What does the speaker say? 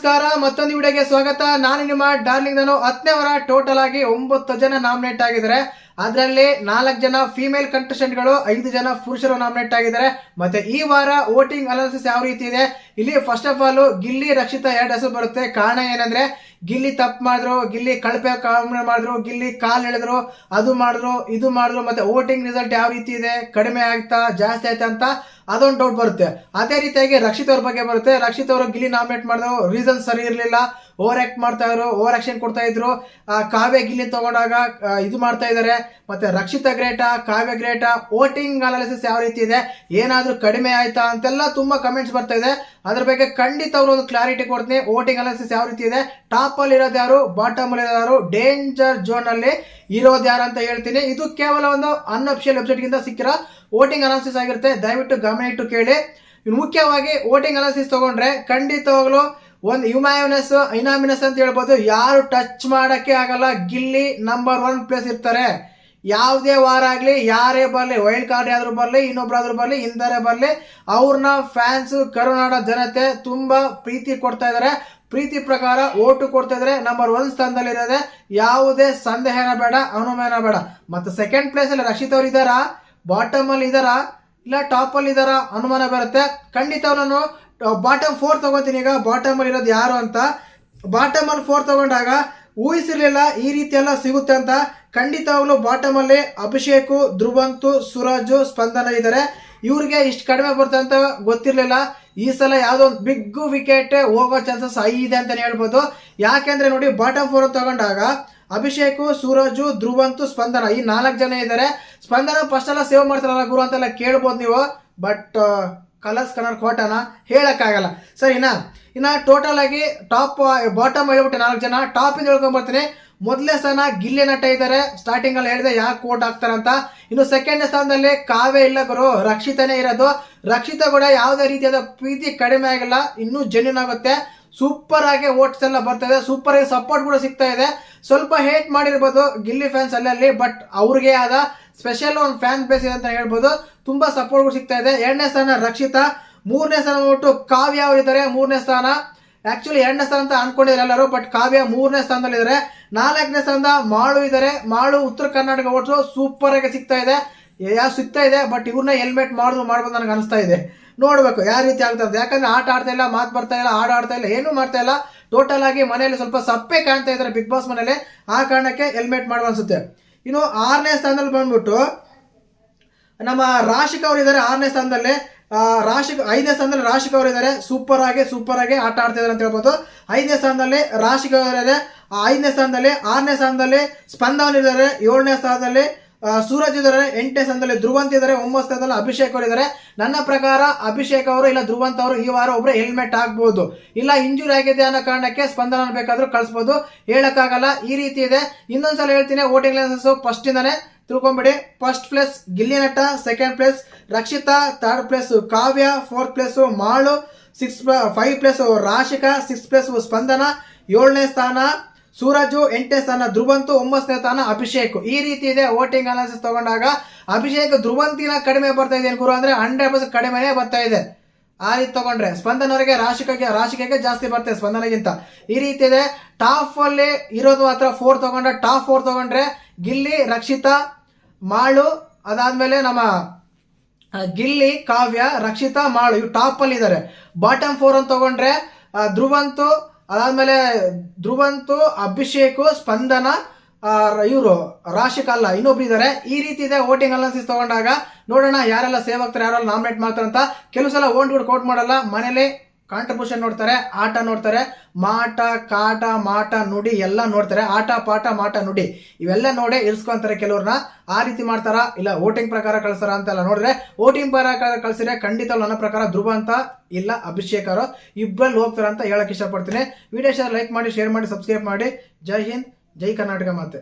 ನಮಸ್ಕಾರ, ಮತ್ತೊಂದು ವಿಡಿಯೋಗೆ ಸ್ವಾಗತ. ನಾನು ನಿಮ್ಮ ಡಾರ್ಲಿಂಗ್ ನಾನು ಹತ್ತನೇ ವಾರ ಟೋಟಲ್ ಆಗಿ ಒಂಬತ್ತು ಜನ ನಾಮಿನೇಟ್ ಆಗಿದ್ದಾರೆ. ಅದರಲ್ಲಿ ನಾಲ್ಕು ಜನ ಫಿಮೇಲ್ ಕಂಟೆಸ್ಟೆಂಟ್ಗಳು, ಐದು ಜನ ಪುರುಷರು ನಾಮಿನೇಟ್ ಆಗಿದ್ದಾರೆ. ಮತ್ತೆ ಈ ವಾರ ವೋಟಿಂಗ್ ಅನಾಲಿಸಿಸ್ ಯಾವ ರೀತಿ ಇದೆ? ಇಲ್ಲಿ first of all Gilli Rakshita ಎರಡು ಹೆಸರು ಬರುತ್ತೆ. ಕಾರಣ ಏನಂದ್ರೆ ಗಿಲ್ಲಿ ತಪ್ಪು ಮಾಡಿದ್ರು, ಗಿಲ್ಲಿ ಕಳಪೆ ಕಾಮನೆ ಮಾಡಿದ್ರು, ಗಿಲ್ಲಿ ಕಾಲು ಎಳೆದ್ರು, ಅದು ಮಾಡಿದ್ರು, ಇದು ಮಾಡಿದ್ರು, ಮತ್ತೆ ವೋಟಿಂಗ್ ರಿಸಲ್ಟ್ ಯಾವ ರೀತಿ ಇದೆ, ಕಡಿಮೆ ಆಗ್ತಾ, ಜಾಸ್ತಿ ಆಯ್ತಾ ಅಂತ ಅದೊಂದು ಡೌಟ್ ಬರುತ್ತೆ. ಅದೇ ರೀತಿಯಾಗಿ ರಕ್ಷಿತ್ ಅವ್ರ ಬಗ್ಗೆ ಬರುತ್ತೆ. ರಕ್ಷಿತ್ ಅವರು ಗಿಲ್ಲಿ ನಾಮಿನೇಟ್ ಮಾಡಿದ್ರು ರೀಸನ್ ಸರಿ ಇರಲಿಲ್ಲ. ಓವರ್ ಆಕ್ಟ್ ಮಾಡ್ತಾ ಇದ್ರು, ಓವರ್ ಆಕ್ಷನ್ ಕೊಡ್ತಾ ಇದ್ರು. ಕಾವ್ಯ ಗಿಲ್ಲಿ ತಗೊಂಡಾಗ ಇದು ಮಾಡ್ತಾ ಇದ್ದಾರೆ ಮತ್ತೆ Rakshita great, Kavya great, voting analysis ಯಾವ ರೀತಿ ಇದೆ, ಏನಾದರೂ ಕಡಿಮೆ ಆಯ್ತಾ ಅಂತೆಲ್ಲ ತುಂಬಾ ಕಮೆಂಟ್ಸ್ ಬರ್ತಾ ಇದೆ. ಅದ್ರ ಬಗ್ಗೆ ಖಂಡಿತ ಅವರು ಒಂದು ಕ್ಲಾರಿಟಿ ಕೊಡ್ತೀನಿ. ವೋಟಿಂಗ್ ಅನಾಲಿಸಿಸ್ ಯಾವ ರೀತಿ ಇದೆ ಟಾಪ್ ಅಲ್ಲಿ ಇರೋದು ಯಾರು ಬಾಟಮ್ ಅಲ್ಲಿ ಯಾರು ಡೇಂಜರ್ ಝೋನ್ ಅಲ್ಲಿ ಇರೋದು ಯಾರು ಅಂತ ಹೇಳ್ತೀನಿ. ಇದು ಕೇವಲ ಒಂದು ಅನ್ಅಫಿಷಿಯಲ್ ವೆಬ್ಸೈಟ್ ಗಿಂತ ಸಿಕ್ಕಿರೋ ವೋಟಿಂಗ್ ಅನಾಲಿಸಿಸ್ ಆಗಿರುತ್ತೆ. ದಯವಿಟ್ಟು ಗಮನ ಇಟ್ಟು ಕೇಳಿ. ಮುಖ್ಯವಾಗಿ ವೋಟಿಂಗ್ ಅನಾಲಿಸಿಸ್ ತಗೊಂಡ್ರೆ ಖಂಡಿತವಾಗ್ಲು ಒಂದು ಯುಮ್ಯಾಮಿನಸ್ ಐನಾಮಿನಸ್ ಅಂತ ಹೇಳ್ಬೋದು, ಯಾರು ಟಚ್ ಮಾಡಕ್ಕೆ ಆಗಲ್ಲ, ಗಿಲ್ಲಿ ನಂಬರ್ ಒನ್ ಪ್ಲೇಸ್ ಇರ್ತಾರೆ. ಯಾವುದೇ ವಾರ ಆಗಲಿ, ಯಾರೇ ಬರಲಿ ವೈಲ್ಡ್ ಕಾರ್ಡ್ ಯಾರು ಬರಲಿ, ಇನ್ನೊಬ್ರಾದ್ರೂ ಬರಲಿ, ಇಂದರೆ ಬರಲಿ ಅವ್ರನ್ನ ಫ್ಯಾನ್ಸ್ ಕರುನಾಡ ಜನತೆ ತುಂಬಾ ಪ್ರೀತಿ ಕೊಡ್ತಾ ಇದ್ದಾರೆ ಪ್ರೀತಿ ಪ್ರಕಾರ ಓಟು ಕೊಡ್ತಾ ಇದ್ದಾರೆ ನಂಬರ್ ಒನ್ ಸ್ಥಾನದಲ್ಲಿ ಇರೋದೆ. ಯಾವುದೇ ಸಂದೇಹನ ಬೇಡ, ಅನುಮಾನ ಬೇಡ. ಮತ್ತೆ ಸೆಕೆಂಡ್ ಪ್ಲೇಸ್ ಅಲ್ಲಿ ರಕ್ಷಿತ್ ಅವ್ರು ಇದ್ದಾರಾ? ಬಾಟಮ್ ಅಲ್ಲಿ ಇದ್ದಾರಾ? ಇಲ್ಲ ಟಾಪ್ ಅಲ್ಲಿ ಇದ್ದಾರಾ? ಅನುಮಾನ ಬರುತ್ತೆ. ಖಂಡಿತ ನಾನು ಬಾಟಮ್ ಫೋರ್ ತಗೋತೀನಿ ಈಗ. ಬಾಟಮ್ ಅಲ್ಲಿ ಇರೋದು ಯಾರು ಅಂತ. ಬಾಟಮ್ ಅಲ್ಲಿ ಫೋರ್ ತಗೊಂಡಾಗ ಊಹಿಸಿರ್ಲಿಲ್ಲ, ಈ ರೀತಿ ಎಲ್ಲ ಸಿಗುತ್ತೆ ಅಂತ. ಖಂಡಿತವಾಗ್ಲೂ ಬಾಟಮ್ ಅಲ್ಲಿ ಅಭಿಷೇಕ್, ಧ್ರುವಂತು, ಸುರಾಜು, ಸ್ಪಂದನ ಇದ್ದಾರೆ ಇವ್ರಿಗೆ ಇಷ್ಟು ಕಡಿಮೆ ಬರುತ್ತೆ ಅಂತ ಗೊತ್ತಿರಲಿಲ್ಲ. ಈ ಸಲ ಯಾವುದೋ ಒಂದು ಬಿಗ್ ವಿಕೆಟ್ ಹೋಗೋ ಚಾನ್ಸಸ್ ಐ ಇದೆ ಅಂತ ಹೇಳ್ಬೋದು. ಯಾಕೆಂದ್ರೆ ನೋಡಿ ಬಾಟಮ್ ಫೋರ್ ತಗೊಂಡಾಗ ಅಭಿಷೇಕು, ಸೂರಜು, ಧ್ರುವಂತು, ಸ್ಪಂದನ ಈ ನಾಲ್ಕು ಜನ ಇದ್ದಾರೆ ಸ್ಪಂದನ ಫಸ್ಟ್ ಎಲ್ಲ ಸೇವ್ ಮಾಡ್ತಾರಲ್ಲ ಗುರು ಅಂತೆಲ್ಲ ಕೇಳ್ಬೋದು ನೀವು. ಬಟ್ ಕಲರ್ಸ್ ಕನ್ನಡ ಕೋಟನ ಹೇಳೋಕ್ಕಾಗಲ್ಲ. ಸರಿನಾ ಇನ್ನು ಟೋಟಲ್ ಆಗಿ ಟಾಪ್ ಬಾಟಮ್ ಹೇಳ್ಬಿಟ್ಟೆ ನಾಲ್ಕು ಜನ ಟಾಪ್ ಇಂದ ಹೇಳ್ಕೊಂಡ್ ಬರ್ತೀನಿ. ಮೊದಲನೇ ಸ್ಥಾನ ಗಿಲ್ಲಿ ನಟ ಇದ್ದಾರೆ ಸ್ಟಾರ್ಟಿಂಗ್ ಅಲ್ಲಿ ಹೇಳಿದೆ ಯಾಕೆ ಕೋಟ್ ಹಾಕ್ತಾರಂತ ಇನ್ನು ಸೆಕೆಂಡ್ ಸ್ಥಾನದಲ್ಲಿ ಕಾವೇ ಇಲ್ಲ ಗುರು, ರಕ್ಷಿತನೇ ಇರೋದು. ರಕ್ಷಿತ ಕೂಡ ಯಾವುದೇ ರೀತಿಯಾದ ಪ್ರೀತಿ ಕಡಿಮೆ ಆಗಿಲ್ಲ, ಇನ್ನೂ ಜೆನ್ಯೂನ್ ಆಗುತ್ತೆ. ಸೂಪರ್ ಆಗಿ ಓಟ್ಸ್ ಎಲ್ಲ ಬರ್ತಾ ಇದೆ. ಸೂಪರ್ ಆಗಿ ಸಪೋರ್ಟ್ ಕೂಡ ಸಿಗ್ತಾ ಇದೆ. ಸ್ವಲ್ಪ ಹೇಟ್ ಮಾಡಿರ್ಬೋದು ಗಿಲ್ಲಿ ಫ್ಯಾನ್ಸ್ ಅಲ್ಲಲ್ಲಿ ಬಟ್ ಅವ್ರಿಗೆ ಆದ ಸ್ಪೆಷಲ್ ಒಂದು ಫ್ಯಾನ್ ಬೇಸ್ ಇದೆ ಅಂತ ಹೇಳ್ಬೋದು. ತುಂಬಾ ಸಪೋರ್ಟ್ ಕೂಡ ಸಿಗ್ತಾ ಇದೆ. ಎರಡನೇ ಸ್ಥಾನ ರಕ್ಷಿತಾ, ಮೂರನೇ ಸ್ಥಾನ ಬಿಟ್ಟು ಕಾವ್ಯ ಅವರಿದ್ದಾರೆ ಮೂರನೇ ಸ್ಥಾನ. ಆಕ್ಚುಲಿ ಎರಡನೇ ಸ್ಥಾನ ಅಂತ ಅನ್ಕೊಂಡಿದ್ದಾರೆ ಎಲ್ಲರೂ ಬಟ್ ಕಾವ್ಯ ಮೂರನೇ ಸ್ಥಾನದಲ್ಲಿ ಇದ್ದಾರೆ ನಾಲ್ಕನೇ ಸ್ಥಾನದ ಮಾಳು ಇದ್ದಾರೆ ಮಾಳು ಉತ್ತರ ಕರ್ನಾಟಕ ಓಟ್ಸು ಸೂಪರ್ ಆಗಿ ಸಿಗ್ತಾ ಇದೆ. ಯಾವ ಸಿಗ್ತಾ ಇದೆ ಬಟ್ ಇವ್ರನ್ನ ಹೆಲ್ಮೆಟ್ ಮಾಡುದು ಮಾಡ್ಬೋದು ನನಗೆ ಅನಿಸ್ತಾ ಇದೆ. ನೋಡ್ಬೇಕು ಯಾವ ರೀತಿ ಆಗ್ತಾ ಯಾಕಂದ್ರೆ ಆಟ ಆಡ್ತಾ ಇಲ್ಲ, ಮಾತು ಬರ್ತಾ ಇಲ್ಲ, ಹಾಡು ಆಡ್ತಾ ಇಲ್ಲ, ಏನೂ ಮಾಡ್ತಾ ಇಲ್ಲ. ಟೋಟಲ್ ಆಗಿ ಮನೆಯಲ್ಲಿ ಸ್ವಲ್ಪ ಸಪ್ಪೆ ಕಾಣ್ತಾ ಇದ್ದಾರೆ ಬಿಗ್ ಬಾಸ್ ಮನೇಲಿ ಆ ಕಾರಣಕ್ಕೆ ಹೆಲ್ಮೆಟ್ ಮಾಡುವ ಅನ್ಸುತ್ತೆ. ಇನ್ನು ಆರನೇ ಸ್ಥಾನದಲ್ಲಿ ಬಂದ್ಬಿಟ್ಟು ನಮ್ಮ ರಾಶಿಕ್ ಅವರು ಇದ್ದಾರೆ ಆರನೇ ಸ್ಥಾನದಲ್ಲಿ. ರಾಶಿಕ್ ಐದನೇ ಸ್ಥಾನದಲ್ಲಿ ರಾಶಿಕ್ ಅವರು ಇದ್ದಾರೆ ಸೂಪರ್ ಆಗಿ ಸೂಪರ್ ಆಗಿ ಆಟ ಆಡ್ತಾ ಇದ್ದಾರೆ ಅಂತ ಹೇಳ್ಬೋದು. ಐದನೇ ಸ್ಥಾನದಲ್ಲಿ ರಾಶಿಕ್ ಅವರು ಇದ್ದಾರೆ ಆ, ಐದನೇ ಸ್ಥಾನದಲ್ಲಿ ಆರನೇ ಸ್ಥಾನದಲ್ಲಿ ಸ್ಪಂದನ್ ಇದ್ದಾರೆ ಏಳನೇ ಸ್ಥಾನದಲ್ಲಿ ಸೂರಜ್ ಇದ್ದಾರೆ, ಎಂಟನೇ ಸ್ಥಾನದಲ್ಲಿ ಧ್ರುವಂತ್ ಇದ್ದಾರೆ ಒಂಬತ್ತು ಸ್ಥಾನದಲ್ಲಿ ಅಭಿಷೇಕ್ ಅವರು ಇದ್ದಾರೆ. ನನ್ನ ಪ್ರಕಾರ ಅಭಿಷೇಕ್ ಅವರು ಇಲ್ಲ ಧ್ರುವಂತ್ ಅವರು ಈ ವಾರ ಒಬ್ಬರೇ ಹೆಲ್ಮೆಟ್ ಆಗ್ಬೋದು ಇಲ್ಲ ಇಂಜುರಿ ಆಗಿದೆ ಅನ್ನೋ ಕಾರಣಕ್ಕೆ ಸ್ಪಂದನ ಬೇಕಾದ್ರೂ ಕಳಿಸ್ಬೋದು. ಹೇಳಕ್ಕಾಗಲ್ಲ, ಈ ರೀತಿ ಇದೆ. ಇನ್ನೊಂದ್ಸಲ ಹೇಳ್ತೀನಿ, ವೋಟಿಂಗ್ ಲೈಸನ್ಸ್ ಫಸ್ಟ್ ಇಂದಾನೆ. ತಿಳ್ಕೊಂಬಿಡಿ first place Gilli Nata second place Rakshita third place Kavya fourth place Malu six five place Rashika six place Spandana, ಏಳನೇ ಸ್ಥಾನ ಸೂರಜು ಎಂಟನೇ ಸ್ಥಾನ, ಧ್ರುವಂತು ಒಂಬತ್ತನೇ ಸ್ಥಾನ, ಅಭಿಷೇಕ್. ಈ ರೀತಿ ಇದೆ ವೋಟಿಂಗ್ ಅನಾಲಿಸಿಸ್ ತಗೊಂಡಾಗ. ಅಭಿಷೇಕ್ ಧ್ರುವಂತಿನ ಕಡಿಮೆ ಬರ್ತಾ ಇದೆ ಗುರು ಅಂದ್ರೆ ಹಂಡ್ರೆಡ್ ಪರ್ಸೆಂಟ್ ಕಡಿಮೆನೇ ಬರ್ತಾ ಇದೆ. ಆ ರೀತಿ ತಗೊಂಡ್ರೆ ಸ್ಪಂದನವರಿಗೆ ರಾಶಿಕೆಗೆ ರಾಶಿಕೆಗೆ ಜಾಸ್ತಿ ಬರ್ತದೆ ಸ್ಪಂದನಗಿಂತ. ಈ ರೀತಿ ಇದೆ. ಟಾಪ್ ಅಲ್ಲಿ ಇರೋದು ಮಾತ್ರ ಫೋರ್ ತಗೊಂಡ್ರೆ ಟಾಪ್ ಫೋರ್ ತಗೊಂಡ್ರೆ ಗಿಲ್ಲಿ, ರಕ್ಷಿತಾ, ಮಾಳು, ಅದಾದ್ಮೇಲೆ ನಮ್ಮ ಗಿಲ್ಲಿ, ಕಾವ್ಯ, ರಕ್ಷಿತಾ, ಮಾಳು ಇವು ಟಾಪ್ ಅಲ್ಲಿ ಇದ್ದಾರೆ ಬಾಟಮ್ ಫೋರ್ ಅಂತ ತಗೊಂಡ್ರೆ ಧ್ರುವಂತು ಅದಾದ್ಮೇಲೆ ಧ್ರುವಂತು, ಅಭಿಷೇಕ್, ಸ್ಪಂದನ ಇವರು ರಾಶಿ ಅಲ್ಲ ಇನ್ನೊಬ್ರು ಇದ್ದಾರೆ ಈ ರೀತಿ ಇದೆ ವೋಟಿಂಗ್ ಅಲನ್ಸಿಸ್ ತಗೊಂಡಾಗ ನೋಡೋಣ ಯಾರೆಲ್ಲ ಸೇವ್ ಆಗ್ತಾರೆ ಯಾರೆಲ್ಲ ನಾಮಿನೇಟ್ ಮಾಡ್ತಾರೆ ಅಂತ ಕೆಲವು ಸಲ ಓಟ್ಗಳು ಕೋಟ್ ಮಾಡಲ್ಲ. ಮನೇಲಿ ಕಾಂಟ್ರಿಬ್ಯೂಷನ್ ನೋಡ್ತಾರೆ, ಆಟ ನೋಡ್ತಾರೆ, ಮಾಟ, ಕಾಟ, ಮಾಟ, ನುಡಿ ಎಲ್ಲ ನೋಡ್ತಾರೆ. ಆಟ, ಪಾಠ, ಮಾಟ, ನುಡಿ ಇವೆಲ್ಲ ನೋಡಿ ಇಳಿಸ್ಕೊಂತಾರೆ ಕೆಲವ್ರನ್ನ. ಆ ರೀತಿ ಮಾಡ್ತಾರ? ಇಲ್ಲ ವೋಟಿಂಗ್ ಪ್ರಕಾರ ಕಳ್ಸಾರ ಅಂತೆಲ್ಲ ನೋಡಿದ್ರೆ ವೋಟಿಂಗ್ ಪ್ರಕಾರ ಕಳಿಸಿದ್ರೆ ಖಂಡಿತ ನನ್ನ ಪ್ರಕಾರ ಧ್ರುವ ಅಂತ ಇಲ್ಲ, ಅಭಿಷೇಕ್ ಇಬ್ಬರಲ್ಲಿ ಹೋಗ್ತಾರ ಅಂತ ಹೇಳಕ್ ಇಷ್ಟಪಡ್ತೀನಿ. ವಿಡಿಯೋ ಶೇರ್ ಲೈಕ್ ಮಾಡಿ ಶೇರ್ ಮಾಡಿ ಸಬ್ಸ್ಕ್ರೈಬ್ ಮಾಡಿ. ಜೈ ಹಿಂದ್, ಜೈ ಕರ್ನಾಟಕ ಮಾತೆ.